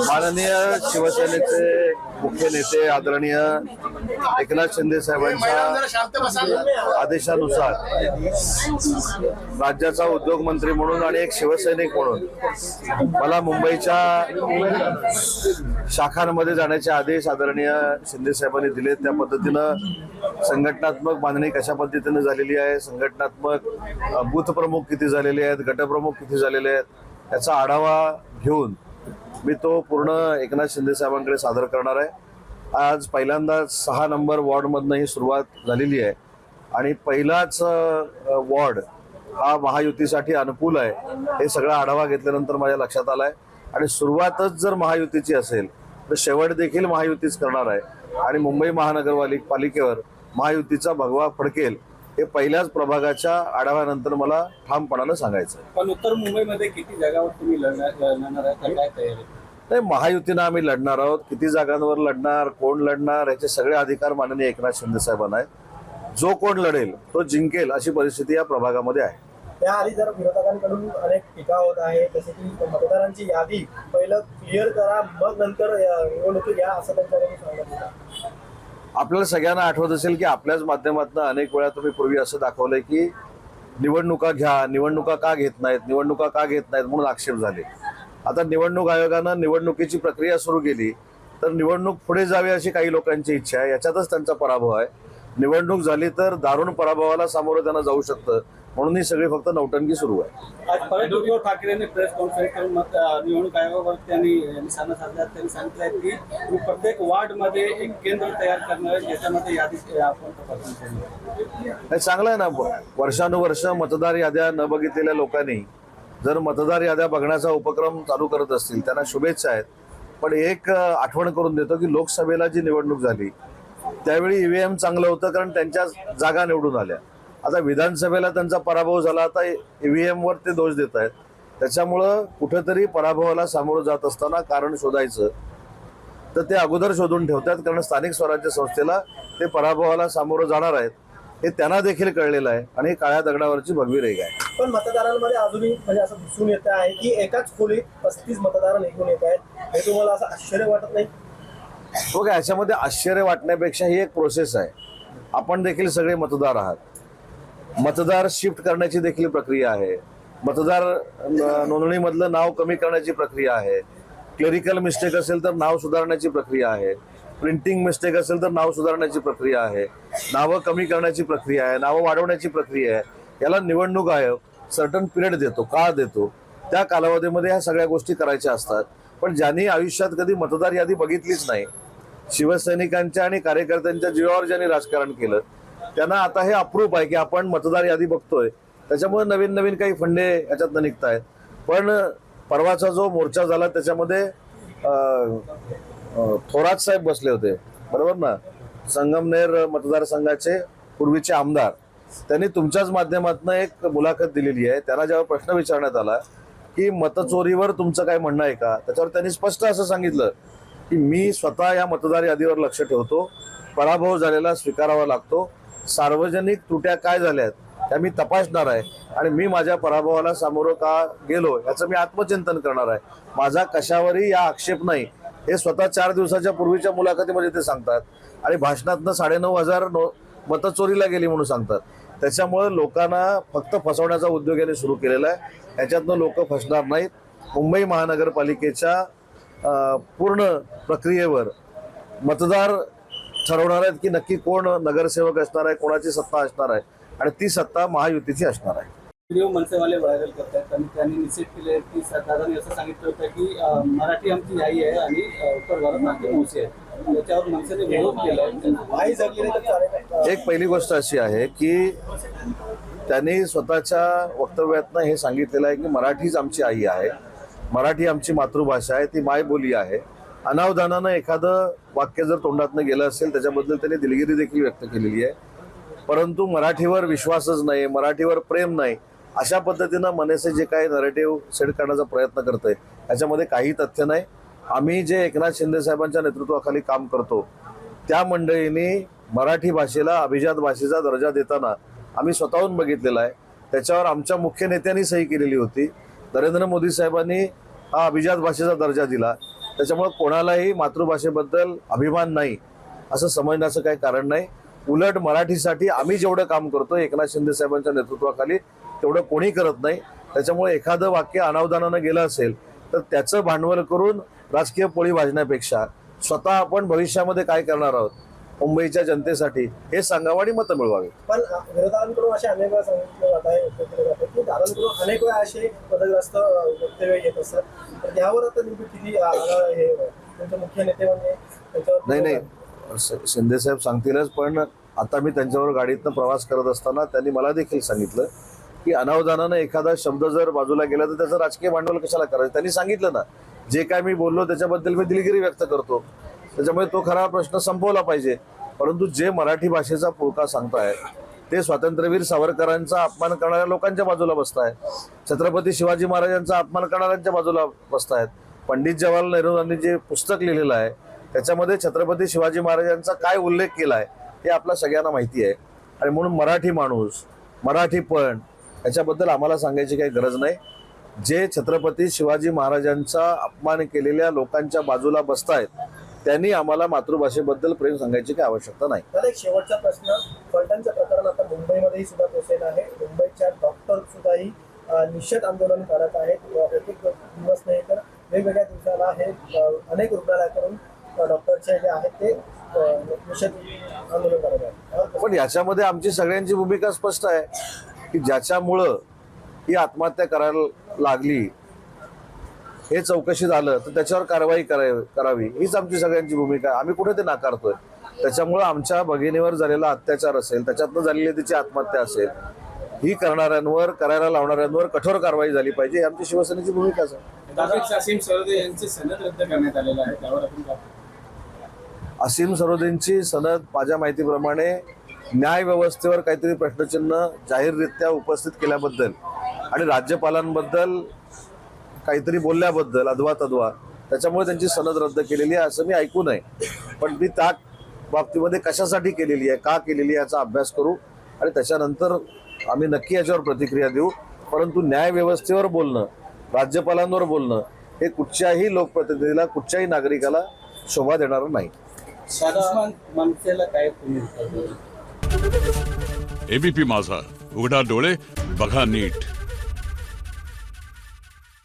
माननीय शिवसेनेचे मुख्य नेते आदरणीय एकनाथ शिंदे साहेबांच्या आदेशानुसार राज्याचा उद्योग मंत्री म्हणून आणि एक शिवसैनिक म्हणून मला मुंबईच्या शाखांमध्ये जाण्याचे आदेश आदरणीय शिंदे साहेबांनी दिले त्या पद्धतीनं संघटनात्मक बांधणी कशा पद्धतीनं झालेली आहे संघटनात्मक बूथ प्रमुख किती झालेले आहेत गटप्रमुख किती झालेले आहेत याचा आढावा घेऊन मी तो पूर्ण एकनाथ शिंदे साहेबांकडे सादर करणार आहे. आज पहिल्यांदा सहा नंबर वॉर्डमधनं ही सुरुवात झालेली आहे. आणि पहिलाच वॉर्ड हा महायुतीसाठी अनुकूल आहे हे सगळा आढावा घेतल्यानंतर माझ्या लक्षात आला आहे आणि सुरुवातच जर महायुतीची असेल तर शेवट देखील महायुतीच करणार आहे. आणि मुंबई महानगरपालिक पालिकेवर महायुतीचा भगवा फडकेल हे पहिल्याच प्रभागाच्या आढाव्यानंतर मला ठामपणानं सांगायचं आहे पण उत्तर मुंबईमध्ये किती जागावर तुम्ही लढणार नाही महायुतीनं आम्ही लढणार आहोत. किती जागांवर लढणार कोण लढणार याचे सगळे अधिकार माननीय एकनाथ शिंदे साहेबांना आहेत. जो कोण लढेल तो जिंकेल अशी परिस्थिती या प्रभागामध्ये आहे. त्याआधी जर विरोधकांकडून अनेक टीका होत आहे जसे की मतदारांची यादी पहिलं क्लिअर करा मग नंतर निवडणुकी घ्या असं त्यांच्याकडून सांगत होतं आपल्याला सगळ्यांना आठवत असेल की आपल्याच माध्यमातून अनेक वेळा तुम्ही पूर्वी असं दाखवलंय की निवडणुका घ्या निवडणुका का घेत नाहीत निवडणुका का घेत नाहीत म्हणून आक्षेप झाले. आता निवडणूक आयोगानं निवडणुकीची प्रक्रिया सुरू केली तर निवडणूक पुढे जावी अशी काही लोकांची इच्छा आहे याच्यातच त्यांचा पराभव आहे. निवडणूक झाली तर दारुण पराभवाला सामोरं त्यांना जाऊ शकतं. म्हणून ही सगळी फक्त नौटंकी सुरू आहे. आज परत उद्धव ठाकरेंनी प्रेस कॉन्फरन्स करून मत निवडणूक आयोगावर त्यांनी निशाणा साधला त्यांनी सांगितलं आहे की प्रत्येक वार्डमध्ये एक केंद्र तयार करणार आहे ज्याच्यामध्ये यादी आपण करणार हे चांगलं आहे ना वर्षानुवर्ष मतदार याद्या न बघितलेल्या लोकांनी जर मतदार याद्या बघण्याचा उपक्रम चालू करत असतील त्यांना शुभेच्छा आहेत. पण एक अं, आठवण करून देतो की लोकसभेला जी निवडणूक झाली त्यावेळी ईव्हीएम चांगलं होतं कारण त्यांच्या जागा निवडून आल्या. आता विधानसभेला त्यांचा पराभव झाला आता ईव्हीएम वर ते दोष देत आहेत. त्याच्यामुळं कुठेतरी पराभवाला सामोरं जात असताना कारण शोधायचं. तर ते अगोदर शोधून ठेवतात कारण स्थानिक स्वराज्य संस्थेला ते पराभवाला सामोरं जाणार आहेत. हे त्यांना देखील कळलेलं आहे आणि ही काळ्या दगडावरची भगवी रेग आहे. पण मतदारांमध्ये अजूनही म्हणजे असं दिसून येत आहे की एकाच खोलीत पस्तीस मतदार निघून येत आहेत. हे तुम्हाला असं आश्चर्य वाटत नाही? हो का याच्यामध्ये आश्चर्य वाटण्यापेक्षा ही एक प्रोसेस आहे. आपण देखील सगळे मतदार आहात. मतदार शिफ्ट करण्याची देखील प्रक्रिया आहे. मतदार न- नोंदणीमधलं नाव कमी करण्याची प्रक्रिया आहे. क्लेरिकल मिस्टेक असेल तर नाव सुधारण्याची प्रक्रिया आहे. प्रिंटिंग मिस्टेक असेल तर नाव सुधारण्याची प्रक्रिया आहे. नावं कमी करण्याची प्रक्रिया आहे. नावं वाढवण्याची प्रक्रिया आहे. याला निवडणूक आयोग सर्टन पिरियड देतो काळ देतो. त्या कालावधीमध्ये ह्या सगळ्या गोष्टी करायच्या असतात. पण ज्यांनी आयुष्यात कधी मतदार यादी बघितलीच नाही शिवसैनिकांच्या आणि कार्यकर्त्यांच्या जीवावर ज्यांनी राजकारण केलं त्यांना आता हे अप्रूप आहे की आपण मतदार यादी बघतोय. त्याच्यामुळे नवीन नवीन काही फंडे याच्यातनं आहेत पण परवाचा जो मोर्चा झाला त्याच्यामध्ये अं, थोरात साहेब बसले होते. बरोबर ना? संगमनेर मतदारसंघाचे पूर्वीचे आमदार. त्यांनी तुमच्याच माध्यमातून एक मुलाखत दिलेली आहे. त्यांना जेव्हा प्रश्न विचारण्यात आला की मतचोरीवर तुमचं काय म्हणणं आहे का? त्याच्यावर त्यांनी स्पष्ट असं सांगितलं की मी स्वतः या मतदार यादीवर लक्ष ठेवतो. पराभव झालेला स्वीकारावा लागतो. सार्वजनिक त्रुट्या काय झाल्यात त्या मी तपासणार आहे. आणि मी माझ्या पराभवाला सामोरं का गेलो याचं मी आत्मचिंतन करणार आहे. माझा कशावरही या आक्षेप नाही. हे स्वतः चार दिवसाच्या पूर्वीच्या मुलाखतीमध्ये ते सांगतात. आणि भाषणातनं साडेनऊ हजार नो मतं चोरीला गेली म्हणून सांगतात. त्याच्यामुळे लोकांना फक्त फसवण्याचा उद्योग यांनी सुरू केलेला आहे. याच्यातनं लोक फसणार नाहीत. मुंबई महानगरपालिकेच्या पूर्ण प्रक्रियेवर मतदार ठरवणार आहेत की नक्की कोण नगरसेवक असणार आहे कोणाची सत्ता असणार आहे आणि ती सत्ता महायुतीची असणार आहे. व्हिडिओ मनसेवाले व्हायरल करतात आणि त्यांनी निश्चित केले की दादांनी असं सांगितलं होतं की मराठी आमची आई आहे आणि उत्तर भारत आमची मावशी आहे. त्याच्यावर मनसेने विरोध एक पहिली गोष्ट अशी आहे की त्यांनी स्वतःच्या वक्तव्यातनं हे सांगितलेलं आहे की मराठीच आमची आई आहे. मराठी आमची मातृभाषा आहे ती मायबोली आहे. अनावधानानं एखादं वाक्य जर तोंडातनं गेलं असेल त्याच्याबद्दल त्यांनी दिलगिरी देखील व्यक्त केलेली आहे. परंतु मराठीवर विश्वासच नाही मराठीवर प्रेम नाही अशा पद्धतीनं मनसे जे काही नरेटिव्ह सेट करण्याचा प्रयत्न करतोय याच्यामध्ये काही तथ्य नाही. आम्ही जे एकनाथ शिंदे साहेबांच्या नेतृत्वाखाली काम करतो त्या मंडळींनी मराठी भाषेला अभिजात भाषेचा दर्जा देताना आम्ही स्वतःहून बघितलेला आहे. त्याच्यावर आमच्या मुख्य नेत्यांनी सही केलेली होती. नरेंद्र मोदी साहेबांनी हा अभिजात भाषेचा दर्जा दिला. त्याच्यामुळे कोणालाही मातृभाषेबद्दल अभिमान नाही असं समजण्याचं काही कारण नाही. उलट मराठीसाठी आम्ही जेवढं काम करतो एकनाथ शिंदे साहेबांच्या नेतृत्वाखाली तेवढं कोणी करत नाही. त्याच्यामुळे एखादं वाक्य अनावधानानं गेलं असेल तर त्याचं भांडवल करून राजकीय पोळी भाजण्यापेक्षा स्वतः आपण भविष्यामध्ये काय करणार आहोत? मुंबईच्या जनतेसाठी हे सांगावं आणि मतं मिळवावी. पण विरोधकांकडून असे अनेक वेळा सांगितलं जात आहे की दादांकडून अनेक वेळा असे पदग्रस्त वक्तव्य येत असतात. तर यावर आता नेमकं किती हे त्यांचे मुख्य नेते म्हणजे त्याच्यावर नाही नाही. शिंदे साहेब सांगतीलच पण आता मी त्यांच्यावर गाडीतनं प्रवास करत असताना त्यांनी मला देखील सांगितलं की अनावधानानं एखादा शब्द जर बाजूला गेला तर त्याचं राजकीय भांडवल कशाला करायचं? त्यांनी सांगितलं ना. जे काय मी बोललो त्याच्याबद्दल मी दिलगिरी व्यक्त करतो. त्याच्यामुळे तो खरा प्रश्न संपवला पाहिजे. परंतु जे मराठी भाषेचा पुळका सांगतायत ते स्वातंत्र्यवीर सावरकरांचा अपमान करणाऱ्या लोकांच्या बाजूला बसतायत छत्रपती शिवाजी महाराजांचा अपमान करणाऱ्यांच्या बाजूला बसतायत. पंडित जवाहरलाल नेहरूंनी जे पुस्तक लिहिलेलं आहे. त्याच्यामध्ये छत्रपती शिवाजी महाराजांचा काय उल्लेख केला आहे हे आपल्या सगळ्यांना माहिती आहे. आणि म्हणून मराठी माणूस मराठीपण याच्याबद्दल आम्हाला सांगायची काही गरज नाही. जे छत्रपती शिवाजी महाराजांचा अपमान केलेल्या लोकांच्या बाजूला बसतायत त्यांनी आम्हाला मातृभाषेबद्दल प्रेम सांगायची काही आवश्यकता नाही. तर एक शेवटचा प्रश्न फलटणचं प्रकरण आता मुंबईमध्येही सुद्धा पोहोचलेलं आहे. मुंबईच्या डॉक्टर सुद्धाही निषेध आंदोलन करत आहेत. एक एक दिवस नाही तर वेगवेगळ्या दिवसाला हे अनेक रुग्णालयाकडून डॉक्टरचे जे आहेत ते निषेध आंदोलन करत आहेत. पण याच्यामध्ये आमची सगळ्यांची भूमिका स्पष्ट आहे की ज्याच्यामुळं ही आत्महत्या करायला लागली हे चौकशी झालं तर त्याच्यावर कारवाई करावी करावी. हीच आमची सगळ्यांची भूमिका आहे. आम्ही कुठे ते नाकारतोय? त्याच्यामुळं आमच्या भगिनीवर झालेला अत्याचार असेल त्याच्यातनं झालेली तिची आत्महत्या असेल ही करणाऱ्यांवर करायला लावणाऱ्यांवर कठोर कारवाई झाली पाहिजे ही आमची शिवसेनेची भूमिकाच आहे आपण काय? असीम सरोदेंची सनद माझ्या माहितीप्रमाणे न्याय व्यवस्थेवर काहीतरी प्रश्नचिन्ह जाहीररित्या उपस्थित केल्याबद्दल आणि राज्यपालांबद्दल काहीतरी बोलल्याबद्दल अद्वा तद्वा त्याच्यामुळे त्यांची सनद रद्द केलेली आहे असं मी ऐकू नये. पण मी त्या बाबतीमध्ये कशासाठी केलेली आहे का केलेली आहे याचा अभ्यास करू आणि त्याच्यानंतर आम्ही नक्की याच्यावर प्रतिक्रिया देऊ. परंतु न्याय व्यवस्थेवर बोलणं राज्यपालांवर बोलणं हे कुठच्याही लोकप्रतिनिधीला कुठच्याही नागरिकाला शोभा देणारं नाही? एबीपी माझा. उघडा डोळे बघा नीट.